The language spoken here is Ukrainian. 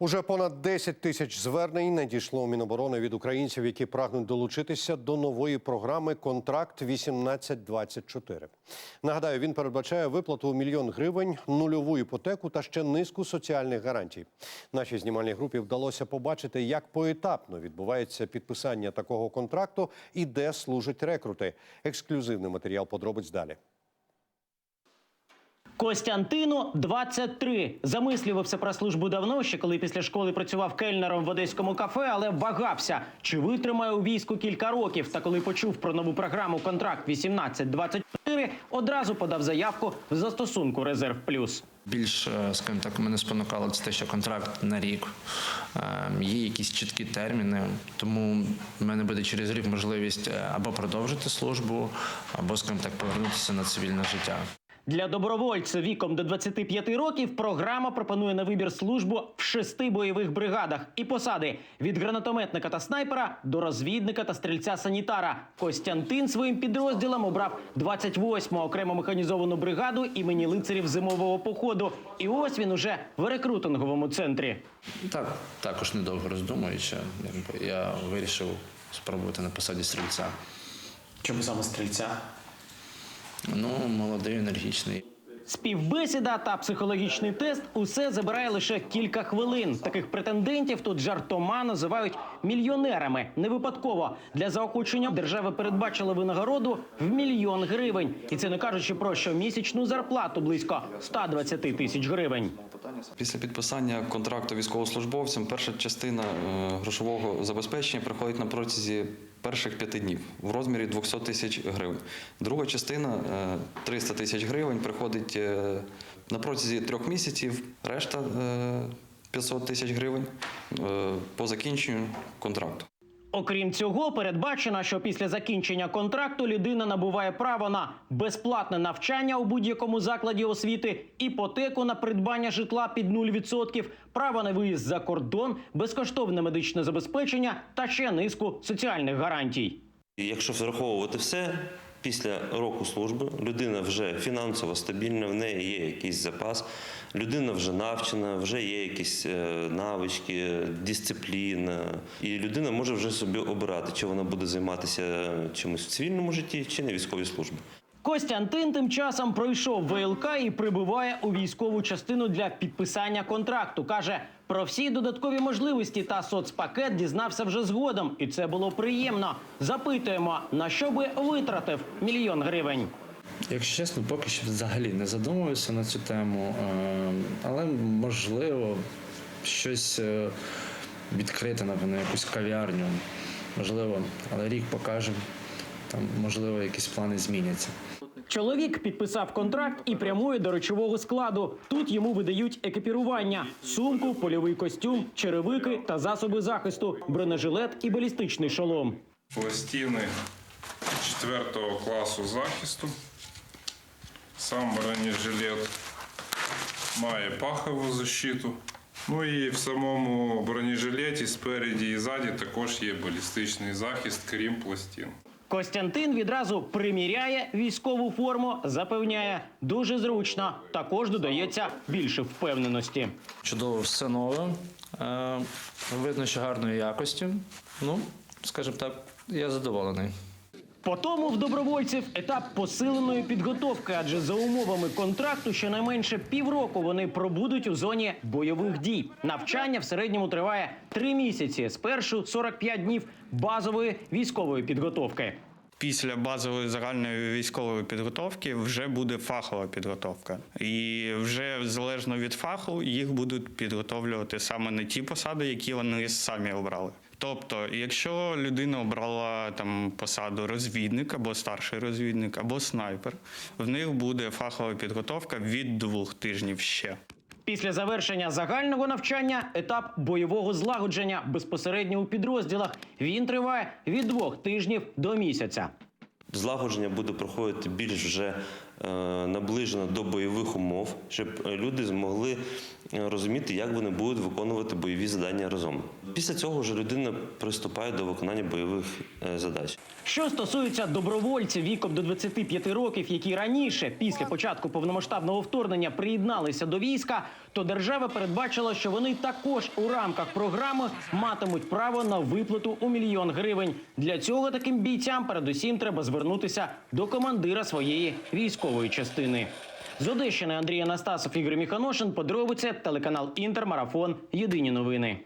Уже понад 10 тисяч звернень надійшло у Міноборони від українців, які прагнуть долучитися до нової програми Контракт 1824 Нагадаю, він передбачає виплату у мільйон гривень, нульову іпотеку та ще низку соціальних гарантій. Нашій знімальній групі вдалося побачити, як поетапно відбувається підписання такого контракту і де служать рекрути. Ексклюзивний матеріал подробиць далі. Костянтину 23. Замислювався про службу давно, ще коли після школи працював кельнером в одеському кафе, але вагався, чи витримає у війську кілька років. Та коли почув про нову програму контракт 1824, одразу подав заявку в застосунку Резерв Плюс. Більш, е, скажімо так, мене спонукало це те, що контракт на рік. Е, Є якісь чіткі терміни, тому в мене буде через рік можливість е, або продовжити службу, або, скажімо так, повернутися на цивільне життя. Для добровольця віком до 25 років програма пропонує на вибір службу в шести бойових бригадах і посади від гранатометника та снайпера до розвідника та стрільця-санітара. Костянтин своїм підрозділом обрав 28-му окремо механізовану бригаду імені лицарів зимового походу. І ось він уже в рекрутинговому центрі. Так, також недовго роздумуючи, я вирішив спробувати на посаді стрільця. Чому саме стрільця? Ну, молодий, енергічний. Співбесіда та психологічний тест усе забирає лише кілька хвилин. Таких претендентів тут жартома називають мільйонерами. Не випадково для заохочення держава передбачила винагороду в мільйон гривень, і це не кажучи про щомісячну зарплату близько 120 тисяч гривень. Після підписання контракту військовослужбовцям перша частина е, грошового забезпечення приходить на протязі перших п'яти днів в розмірі 200 тисяч гривень. Друга частина е, 300 тисяч гривень приходить е, на протязі трьох місяців, решта е, 500 тисяч гривень е, по закінченню контракту. Окрім цього, передбачено, що після закінчення контракту людина набуває право на безплатне навчання у будь-якому закладі освіти, іпотеку на придбання житла під 0%, право на виїзд за кордон, безкоштовне медичне забезпечення та ще низку соціальних гарантій. Якщо враховувати все, після року служби людина вже фінансово стабільна, в неї є якийсь запас, людина вже навчена, вже є якісь е, навички, дисципліна, і людина може вже собі обирати, чи вона буде займатися чимось в цивільному житті, чи на військовій службі. Костянтин тим часом пройшов ВЛК і прибуває у військову частину для підписання контракту. каже про всі додаткові можливості та соцпакет дізнався вже згодом, і це було приємно. Запитуємо, на що би витратив мільйон гривень. Якщо чесно, поки що взагалі не задумувався на цю тему, е, але можливо щось е, відкрити, напевно, якусь кав'ярню. Можливо, але рік покаже, там, можливо, якісь плани зміняться. Чоловік підписав контракт і прямує до речового складу. Тут йому видають екіпірування: сумку, польовий костюм, черевики та засоби захисту, бронежилет і балістичний шолом. пластини 4 класу захисту. Сам бронежилет має пахову защиту. Ну і в самому бронежилеті спереді і ззаді також є балістичний захист, крім пластин. Костянтин відразу приміряє військову форму, запевняє дуже зручно. Також додається більше впевненості. Чудово, все нове. Е, видно, що гарної якості. Ну, скажімо так, я задоволений. По тому в добровольців етап посиленої підготовки, адже за умовами контракту щонайменше півроку вони пробудуть у зоні бойових дій. Навчання в середньому триває три місяці. Спершу 45 днів базової військової підготовки. Після базової загальної військової підготовки вже буде фахова підготовка, і вже залежно від фаху їх будуть підготовлювати саме на ті посади, які вони самі обрали. Тобто, якщо людина обрала там посаду розвідник або старший розвідник, або снайпер, в них буде фахова підготовка від двох тижнів ще. Після завершення загального навчання етап бойового злагодження безпосередньо у підрозділах. Він триває від двох тижнів до місяця. Злагодження буде проходити більш вже е, наближено до бойових умов, щоб е, люди змогли е, розуміти, як вони будуть виконувати бойові завдання разом. Після цього вже людина приступає до виконання бойових задач. Що стосується добровольців віком до 25 років, які раніше, після початку повномасштабного вторгнення, приєдналися до війська, то держава передбачила, що вони також у рамках програми матимуть право на виплату у мільйон гривень. Для цього таким бійцям передусім треба звернутися до командира своєї військової частини. З Одещини Андрій Анастасов, Ігор Міханошин. Подробиці телеканал Інтермарафон. Єдині новини.